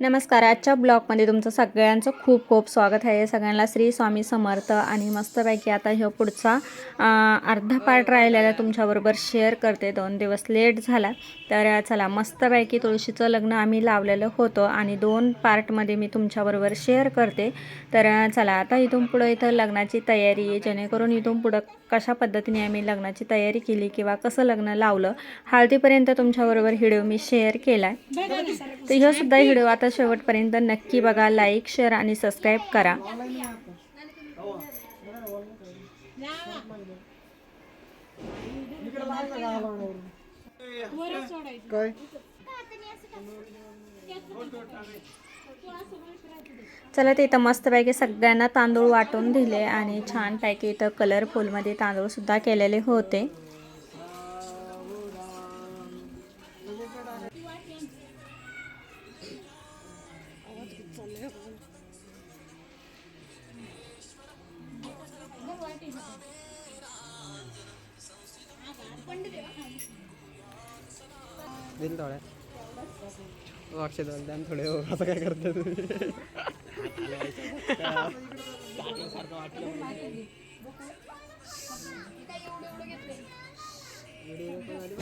नमस्कार आजच्या ब्लॉगमध्ये तुमचं सगळ्यांचं खूप खूप स्वागत आहे. सगळ्यांना श्री स्वामी समर्थ आणि मस्तपैकी आता ह्यो पुढचा अर्धा पार्ट राहिलेला तुमच्याबरोबर शेअर करते. दोन दिवस लेट झाला तर चला मस्तपैकी तुळशीचं लग्न आम्ही लावलेलं होतं आणि दोन पार्टमध्ये मी तुमच्याबरोबर शेअर करते. तर चला आता इथून पुढं इथं लग्नाची तयारी आहे. जेणेकरून इथून पुढं कशा पद्धतीने आम्ही लग्नाची तयारी केली किंवा कसं लग्न लावलं हळदीपर्यंत तुमच्याबरोबर व्हिडिओ मी शेअर केला आहे तर ह्यो सुद्धा व्हिडिओ आता शेवटपर्यंत नक्की बघा लाईक शेअर आणि सबस्क्राईब करा. चला ते इथं मस्तपैकी सगळ्यांना तांदूळ वाटून दिले आणि छानपैकी इथं कलरफुलमध्ये तांदूळ सुद्धा केलेले होते. दिल थोड्या अक्षय द्या ना थोडे हो असं काय करता तुम्ही? व्हिडिओ पण आली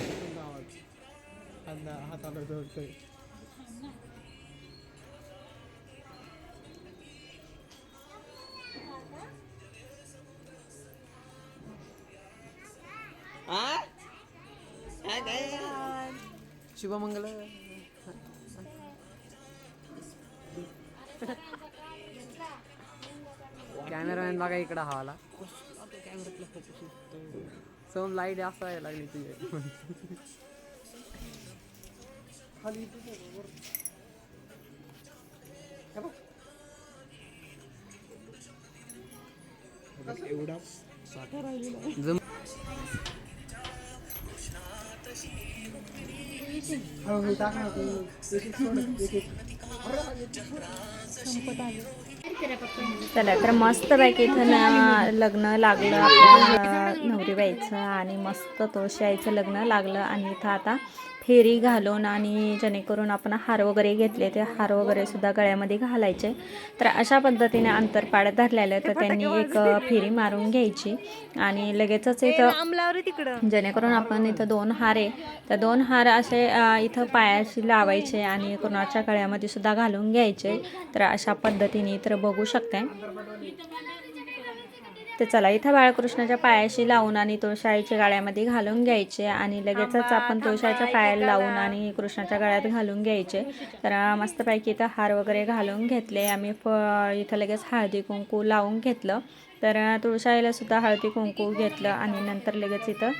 शुभमंगल. कॅमेरामॅन बघा इकडं हवाला. सोम लाइट जास्त असायला लागली तुझी एवढा साठा राहिलेला चला तर मस्तपैकी इथं ना लग्न लागलं. आपल्या नवरी बाईचं आणि मस्त तुळशी आईचं लग्न लागलं. आणि इथं आता फेरी घालून आणि जेणेकरून आपण हार वगैरे घेतले ते हार वगैरे सुद्धा गळ्यामध्ये घालायचे. तर अशा पद्धतीने अंतरपाड धरलेलं तर त्यांनी एक फेरी मारून घ्यायची आणि लगेचच इथं जेणेकरून आपण इथं दोन हार आहे. तर दोन हार असे इथं पायाशी लावायचे आणि कोणाच्या गळ्यामध्ये सुद्धा घालून घ्यायचे. तर अशा पद्धतीने तर बघू शकताय. तर चला इथं बाळकृष्णाच्या पायाशी लावून आणि तुळशाईच्या गाळ्यामध्ये घालून घ्यायचे आणि लगेचच आपण तुळशाच्या पायाला लावून आणि कृष्णाच्या गळ्यात घालून घ्यायचे. तर मस्तपैकी इथं हार वगैरे घालून घेतले. आम्ही फ इथं लगेच हळदी कुंकू लावून घेतलं. तर तुळशाईला सुद्धा हळदी कुंकू घेतलं आणि नंतर लगेच इथं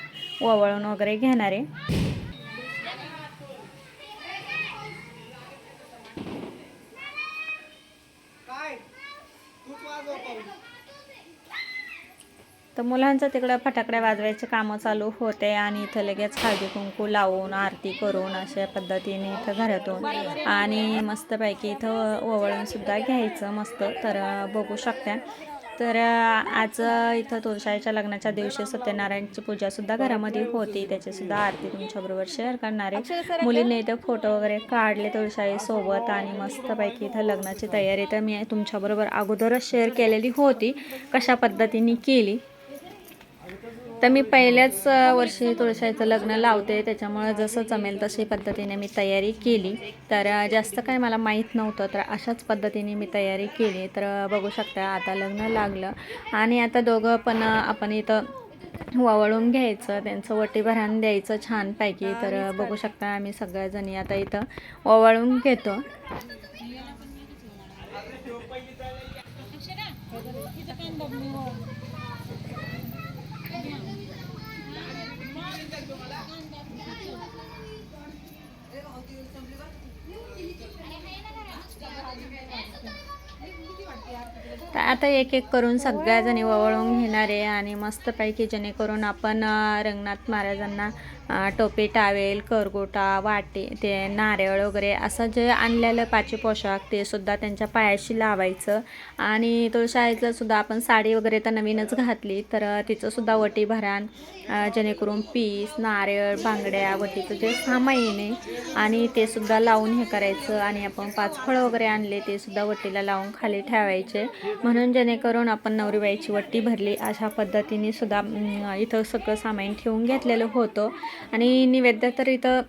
ओवळून वगैरे घेणार. आहे तर मुलांचं तिकडं फटाकड्या वाजवायचे कामं चालू होते आणि इथं लगेच हळदी कुंकू लावून आरती करून अशा पद्धतीने इथं घरातून आणि मस्तपैकी इथं ओवळून सुद्धा घ्यायचं मस्त. तर बघू शकता तर आज इथं तुळशाईच्या लग्नाच्या दिवशी सत्यनारायणची पूजासुद्धा घरामध्ये होती. त्याची सुद्धा आरती तुमच्याबरोबर शेअर करणार आहे. मुलींनी इथं फोटो वगैरे काढले तुळशाई सोबत आणि मस्तपैकी इथं लग्नाची तयारी तर मी तुमच्याबरोबर अगोदरच शेअर केलेली होती. कशा पद्धतीने केली? तर मी पहिल्याच वर्षी तुळशाईचं लग्न लावते. त्याच्यामुळं जसं जमेल तशी पद्धतीने मी तयारी केली. तर जास्त काय मला माहीत नव्हतं तर अशाच पद्धतीने मी तयारी केली. तर बघू शकता आता लग्न लागलं. आणि आता दोघं पण आपण इथं वावळून घ्यायचं. त्यांचं वटीभरान द्यायचं छानपैकी. तर बघू शकता आम्ही सगळ्याजणी आता इथं ओवाळून घेतो. तर आता एक एक करून सगळ्या जणी वळवून घेणार आहे आणि मस्तपैकी जेणेकरून आपण रंगनाथ महाराजांना टोपी टावेल करगोटा वाटे ते नारळ वगैरे असं जे आणलेलं पाचवी पोशाख ते सुद्धा त्यांच्या पायाशी लावायचं. आणि तुळशाईचं सुद्धा आपण साडी वगैरे तर नवीनच घातली तर तिचं सुद्धा वटी भरान जेणेकरून पीस नारळ बांगड्या वटीचं जे सामाईन आहे आणि ते सुद्धा लावून हे करायचं आणि आपण पाच फळं वगैरे आणले ते सुद्धा वटीला लावून खाली ठेवायचे. म्हणून जेणेकरून आपण नवरीबाईची वट्टी भरली अशा पद्धतीने सुद्धा इथं सगळं सामान ठेवून घेतलेलं होतं. आणि नैवेद्य तर इथं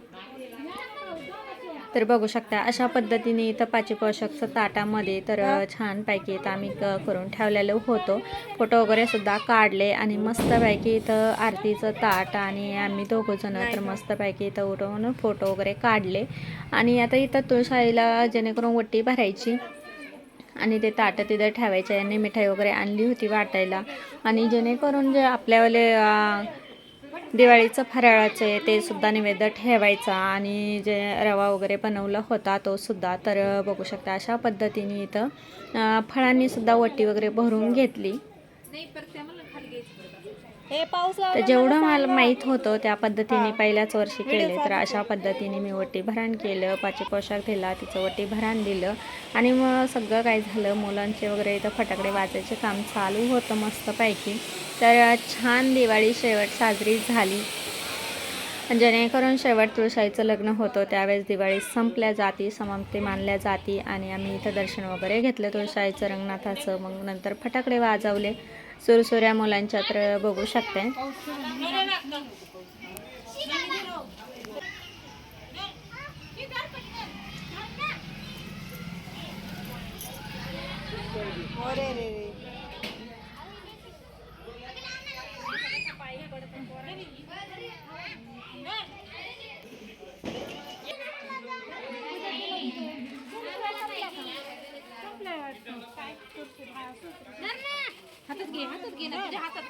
तर बघू शकता अशा पद्धतीने इथं पाची पोशाखचं ताटामध्ये तर छानपैकी इथं आम्ही करून ठेवलेलं होतं. फोटो वगैरे सुद्धा काढले आणि मस्तपैकी इथं आरतीचं ताट आणि आम्ही दोघं जण तर मस्तपैकी इथं उठवून फोटो वगैरे काढले. आणि आता इथं तुळसाईला जेणेकरून वट्टी भरायची आणि ते ताटं तिथं ठेवायचे यांनी मिठाई वगैरे आणली होती वाटायला. आणि जेणेकरून जे आपल्यावाले दिवाळीचं फराळाचे ते सुद्धा नैवेद्य ठेवायचा आणि जे रवा वगैरे बनवला होता तो सुद्धा. तर बघू शकता अशा पद्धतीने इथं फळांनी सुद्धा वटी वगैरे भरून घेतली. तर जेवढं मला माहीत होतं त्या पद्धतीने पहिल्याच वर्षी केले तर अशा पद्धतीने मी वटी भराण केलं पाची पोशाख दिला तिचं वटी भराण दिलं. आणि मग सगळं काय झालं मुलांचे वगैरे इथं फटाकडे वाजायचे काम चालू होतं मस्तपैकी. तर छान दिवाळी शेवट साजरी झाली. जेणेकरून शेवट तुळशाईचं लग्न होतं त्यावेळेस दिवाळी संपल्या जाती समाप्ती मानल्या जाती. आणि आम्ही इथं दर्शन वगैरे घेतलं तुळशाईचं रंगनाथाचं. मग नंतर फटाकडे वाजवले. सुरसुऱ्या मुलांच्या तर बघू शकते. हातात घे हातात घे ना तुझ्या हातात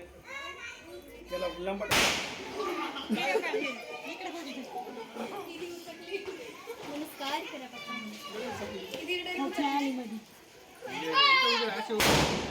दे त्या चुली- जय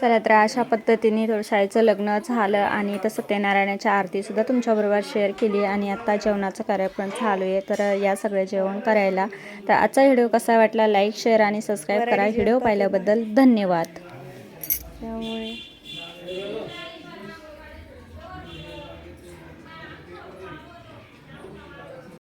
चला तर अशा पद्धतीने तुळशाईचं लग्न झालं आणि तर सत्यनारायणाची आरतीसुद्धा तुमच्याबरोबर शेअर केली आणि आत्ता जेवणाचा कार्यक्रम चालू आहे. तर या सगळे जेवण करायला. तर आजचा व्हिडिओ कसा वाटला? लाईक शेअर आणि सबस्क्राईब करा. व्हिडिओ पाहिल्याबद्दल धन्यवाद. त्यामुळे